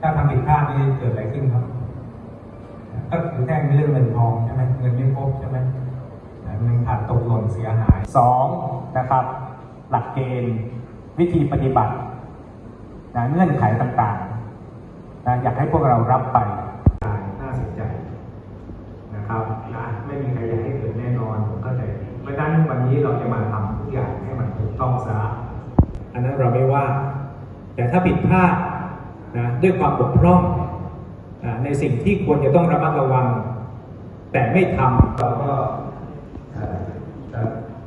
ถ้าทำผิดพลาดนี่เกิดอะไรขึ้นครับก็คือแท่งเรื่องเงินทองใช่ไหมเงินไม่ครบใช่ไหมเงินขาดตกหล่นเสียหายสองนะครับ หลักเกณฑ์ วิธีปฏิบัตินะเงื่อนไขต่างๆนะอยากให้พวกเรารับไปน่าสนใจนะครับนะไม่มีใครอยากให้เกิดแน่นอนผมเข้าใจดีเพราะฉะนั้นวันนี้เราจะมาทำทุกอย่างให้มันถูกต้องซะอันนั้นเราไม่ว่า แต่ถ้าผิดพลาด นะด้วยความบกพร่องอ่าในสิ่งที่ควรจะต้องระมัดระวัง แต่ไม่ทำเราก็เอ่อจะ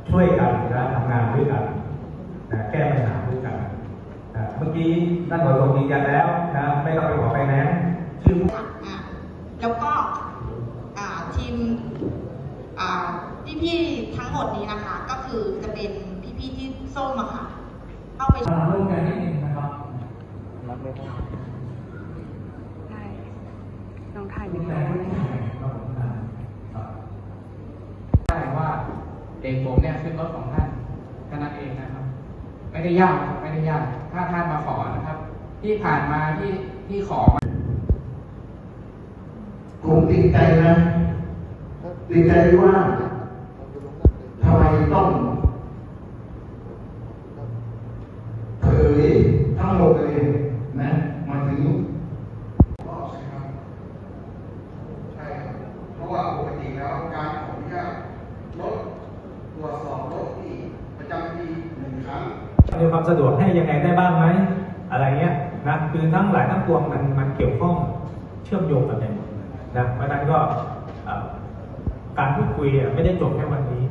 ช่วยกันนะทำงานด้วยกันนะแก้ปัญหาด้วยกันนะเมื่อกี้ท่านหัวตรงยืนยันแล้วนะไม่ต้องไปขอไฟแนนซ์ชื่ออะแล้วก็อ่าทีมอ่าพี่ๆทั้งหมดนี้นะคะ ก็คือจะเป็นพี่ๆที่ส้มอะค่ะ เข้าไปมาร่วมกันนิดนึงนะครับ ใช่น้องถ่าย มี ไม่ แต่ ได้ ไม่ใช่ครับ ได้ว่า เด็กผมเนี่ยขึ้นรถของท่านแค่นั้นเองนะครับ ไม่ได้ยากนะครับไม่ได้ยาก ถ้าท่านมาขอนะครับ ที่ผ่านมาที่ที่ขอมาผมติดใจนะติดใจว่าทำไมต้องเผยทั้งหมดเลยนะมาถึงใช่ครับเพราะว่าปกติแล้วการขออนุญาตรถตรวจสอบรถที่ประจำปีหนึ่งครั้ง มีความสะดวกให้ยังไงได้บ้างไหมอะไรเงี้ยนะคือทั้งหลายทั้งปวงมันมันเกี่ยวข้องเชื่อมโยงกันไปหมดนะเพราะฉะนั้นก็เอ่อการพูดคุยอะไม่ได้จบแค่วันนี้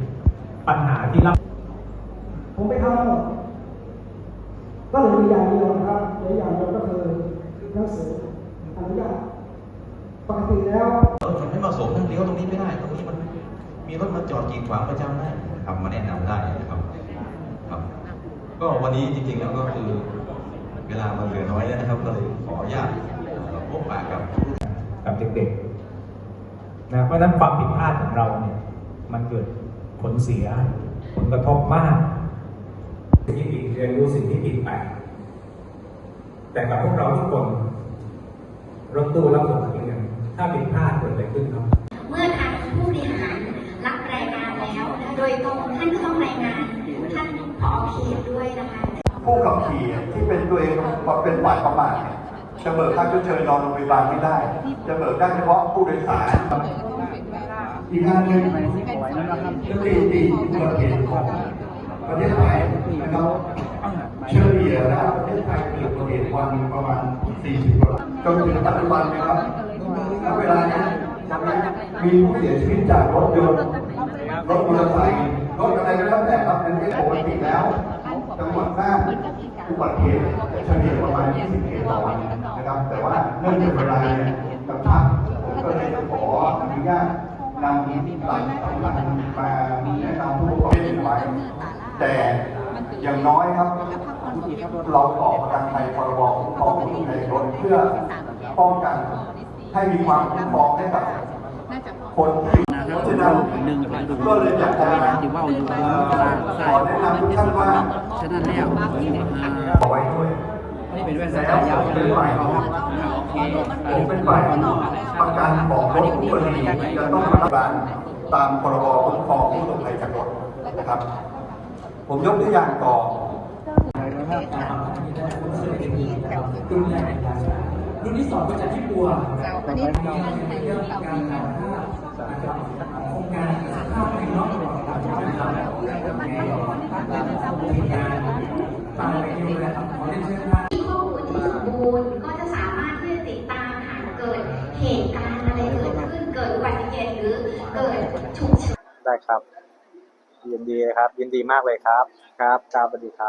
ปัญหาที่รับผมไปทำหมดก็เหลยมีอย่างเดียวนะครับเหลืออย่างเดียวก็คือหนังสืออนุญาตปกติแล้วมันไม่เหมาะสมนะเลี้ยวตรงนี้ไม่ได้ ตรงนี้มันมีรถมาจอดกีดขวางประจำได้นะครับมาแนะนำได้นะครับครับ ก็วันนี้จริงๆแล้วก็คือเวลามันเหลือน้อยแล้วนะครับ ก็เลยขออนุญาตเอ่อพบปะกับผู้กับเด็กๆนะเพราะฉะนั้นความผิดพลาดของเราเนี่ยมันเกิดผลเสียผลกระทบมากสิ่งที่ผิดเรียนรู้สิ่งที่ผิดไปแต่กับพวกเราทุกคนรถตู้รับส่งนักเรียนถ้าผิดพลาดเกิดอะไรขึ้นครับเมื่อทางผู้บริหารรับรายงานแล้ว โดยตรงท่านก็ต้องรายงาน ท่านผอเขตด้วยนะคะผู้ขับขี่ที่เป็นตัวเองมาเป็นฝ่ายประมาทเนี่ยจะเบิกค่าชดเชยนอนโรงพยาบาลไม่ได้ จะเบิกได้เฉพาะผู้โดยสารอีกงานหนึ่งสถิติอุบัติเหตุของประเทศไทยนะครับเฉลี่ยแล้วประเทศไทยเกิดอุบัติเหตุวันหนึ่งประมาณ 40กว่าจนถึงปัจจุบันนะครับณเวลานี้มีผู้เสียชีวิตจากรถยนต์รถมอเตอร์ไซค์ รถอะไรก็แล้วแต่ครับเป็นเรื่องปกติแล้วจังหวัดน่านอุบัติเหตุเฉลี่ยประมาณ 20เหตุต่อวันนะครับ แต่ว่าเนื่องจากเวลาเนี่ยกำชับผมก็เลยจะขออนุญาตนำหลักสำคัญมาแนะนำผู้ประกอบการไว้แต่อย่างน้อยครับเราต่อประกันภัยพรบคุ้มครองผู้ใช้รถเพื่อป้องกันให้มีความคุ้มครองให้กับคนที่ เพราะฉะนั้นก็เลยอยากจะเอ่อขอแนะนำทุกท่านว่าฉะนั้นแล้วเอไว้ด้วยนี่เป็นแว่นสายยาวเป็นใหม่ผมเป็นใหม่ประกันของรถคู่กรณีจะต้องมารับการตามพรบคุ้มครองผู้ประสบภัยจากรถนะครับ ผมยกตัวอย่างต่อ คนที่สองก็จะที่บัววันนี้เรื่องการถ่ายภาพนะครับโครงการภาพในนอกระบบนะครับตามไปดูนะครับขอเรียนเชิญครับมีข้อมูลที่สมบูรณ์ก็จะสามารถที่จะติดตามหากเกิดเหตุการณ์อะไรเกิดขึ้นเกิดอุบัติเหตุหรือเกิดฉุกเฉินได้ครับยินดีครับ ยินดีมากเลยครับ ครับครับสวัสดีครับ